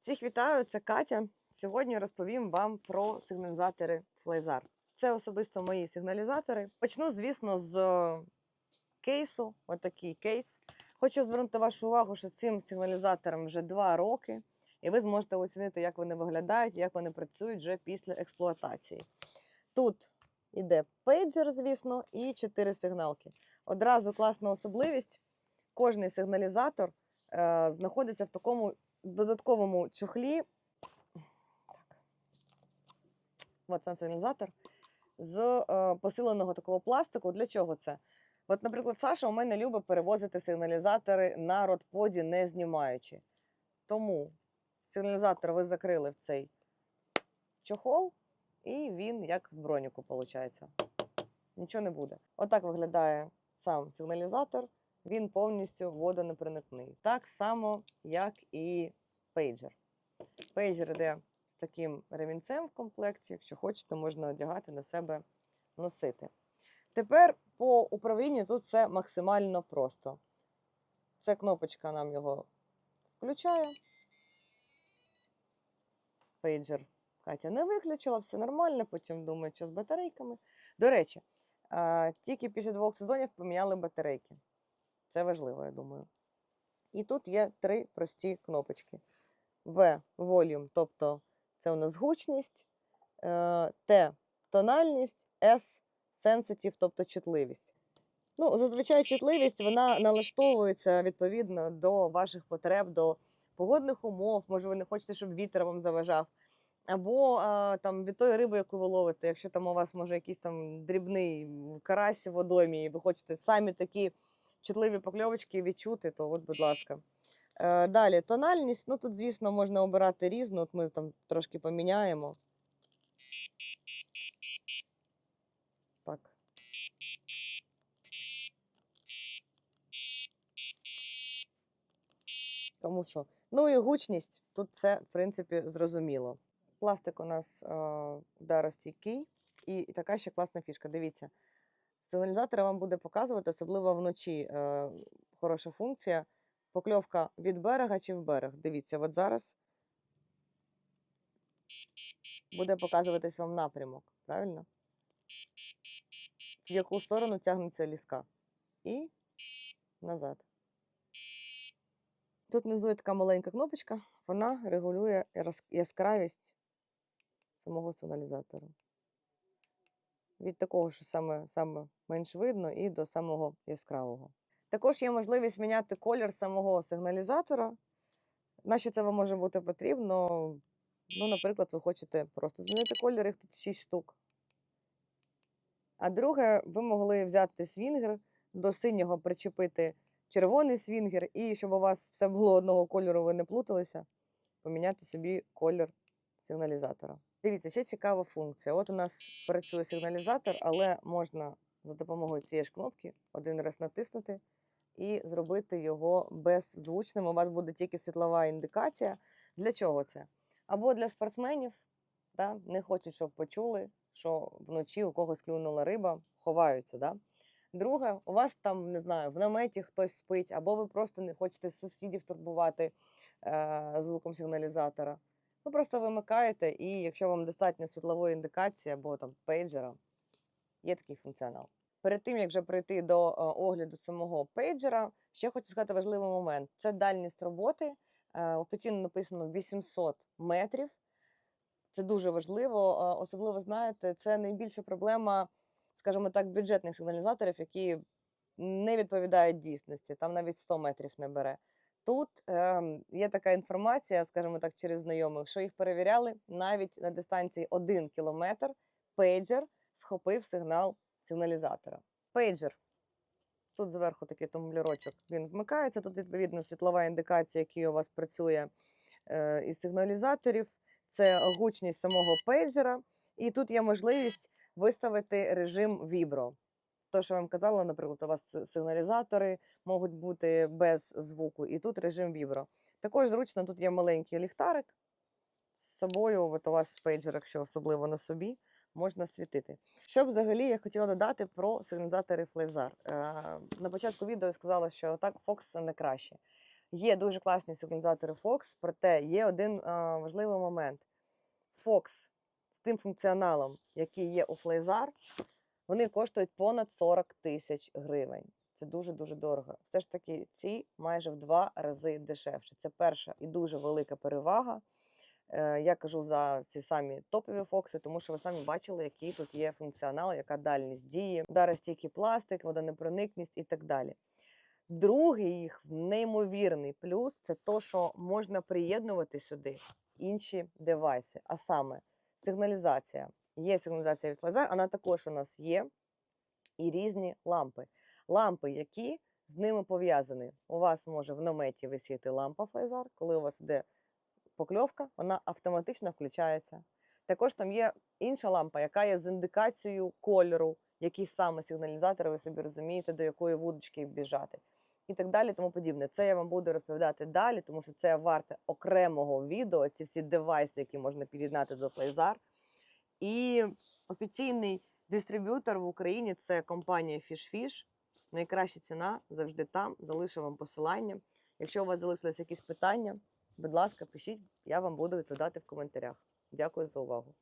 Всіх вітаю, це Катя. Сьогодні розповім вам про сигналізатори Флейзар. Це особисто мої сигналізатори. Почну, звісно, з е, кейсу. Отакий кейс. Хочу звернути вашу увагу, що цим сигналізаторам вже два роки, і ви зможете оцінити, як вони виглядають, як вони працюють вже після експлуатації. Тут іде пейджер, звісно, і чотири сигналки. Одразу класна особливість: кожний сигналізатор е, знаходиться в такому додатковому чохлі. Так. Сам сигналізатор з е, посиленого такого пластику. Для чого це? От, наприклад, Саша у мене любить перевозити сигналізатори на родподі, не знімаючи. Тому сигналізатор ви закрили в цей чохол, і він як в броніку, виходить. Нічого не буде. Отак виглядає сам сигналізатор. Він повністю водонепроникний. Так само, як і пейджер. Пейджер йде з таким ремінцем в комплекті. Якщо хочете, можна одягати на себе носити. Тепер по управлінню тут все максимально просто. Ця кнопочка нам його включає. Пейджер Катя не виключила, все нормально, потім думає, що з батарейками. До речі, тільки після двох сезонів поміняли батарейки. Це важливо, я думаю. І тут є три прості кнопочки. В Volume, тобто це у нас гучність, е, Т тональність, С Sensitive, тобто чутливість. Ну, зазвичай чутливість вона налаштовується відповідно до ваших потреб, до погодних умов. Може, ви не хочете, щоб вітер вам заважав. Або а, там від тої риби, яку ви ловите, якщо там у вас може якийсь там дрібний карась в водомі, і ви хочете самі такі чутливі покльовочки відчути, то от, будь ласка. Е, далі тональність. Ну тут, звісно, можна обирати різну. От ми там трошки поміняємо. Так. Тому що. Ну і гучність. Тут це, в принципі, зрозуміло. Пластик у нас е, ударостійкий. І, і така ще класна фішка. Дивіться. Сигналізатор вам буде показувати, особливо вночі. Е, хороша функція. Покльовка від берега чи в берег. Дивіться, от зараз буде показуватись вам напрямок, правильно? В яку сторону тягнеться ліска. І назад. Тут внизу є така маленька кнопочка, вона регулює яскравість самого сигналізатора. Від такого, що саме, саме менш видно, і до самого яскравого. Також є можливість міняти колір самого сигналізатора. На це вам може бути потрібно? Ну, наприклад, ви хочете просто змінити колір, їх тут 6 штук. А друге, ви могли взяти свінгер, до синього причепити червоний свінгер, і щоб у вас все було одного кольору, ви не плуталися, поміняти собі колір сигналізатора. Дивіться, ще цікава функція. От у нас працює сигналізатор, але можна за допомогою цієї ж кнопки один раз натиснути і зробити його беззвучним. У вас буде тільки світлова індикація. Для чого це? Або для спортсменів, да, не хочуть, щоб почули, що вночі у когось клюнула риба, ховаються. Да? Друге, у вас там, не знаю, в наметі хтось спить, або ви просто не хочете сусідів турбувати е, звуком сигналізатора. Ви просто вимикаєте, і якщо вам достатньо світлової індикації або там пейджера, є такий функціонал. Перед тим, як вже прийти до е, огляду самого пейджера, ще хочу сказати важливий момент: це дальність роботи. Е, Офіційно написано 800 метрів. Це дуже важливо. е, Особливо, знаєте, це найбільша проблема, скажімо так, бюджетних сигналізаторів, які не відповідають дійсності. Там навіть 100 метрів не бере. Тут ем, є така інформація, скажімо так, через знайомих, що їх перевіряли навіть на дистанції 1 кілометр. Пейджер схопив сигнал сигналізатора. Пейджер. Тут зверху такий тумблерочок. Він вмикається. Тут відповідно світлова індикація, який у вас працює е, із сигналізаторів. Це гучність самого пейджера. І тут є можливість виставити режим вібро. То, що я вам казала, наприклад, у вас сигналізатори можуть бути без звуку, і тут режим вібро. Також зручно, тут є маленький ліхтарик з собою. От у вас пейджер, якщо особливо на собі, можна світити. Що взагалі я хотіла додати про сигналізатори Флезар. Е, на початку відео я сказала, що так Fox не краще. Є дуже класні сигналізатори Fox, проте є один важливий момент. Fox з тим функціоналом, який є у Флейзар, вони коштують понад 40 тисяч гривень. Це дуже-дуже дорого. Все ж таки, ці майже в два рази дешевше. Це перша і дуже велика перевага. Е, Я кажу за ці самі топові фокси, тому що ви самі бачили, який тут є функціонал, яка дальність дії, ударостійкий пластик, водонепроникність і так далі. Другий їх неймовірний плюс це то, що можна приєднувати сюди інші девайси, а саме сигналізація. Є сигналізація від Флайзар, вона також у нас є. І різні лампи. Лампи, які з ними пов'язані. У вас може в наметі висіти лампа Флайзар, коли у вас йде покльовка, вона автоматично включається. Також там є інша лампа, яка є з індикацією кольору, який саме сигналізатор, ви собі розумієте, до якої вудочки біжати. І так далі, тому подібне. Це я вам буду розповідати далі, тому що це варте окремого відео, ці всі девайси, які можна під'єднати до Флейзар. І офіційний дистриб'ютор в Україні це компанія FishFish. Найкраща ціна завжди там. Залишу вам посилання. Якщо у вас залишились якісь питання, будь ласка, пишіть, я вам буду відповідати в коментарях. Дякую за увагу.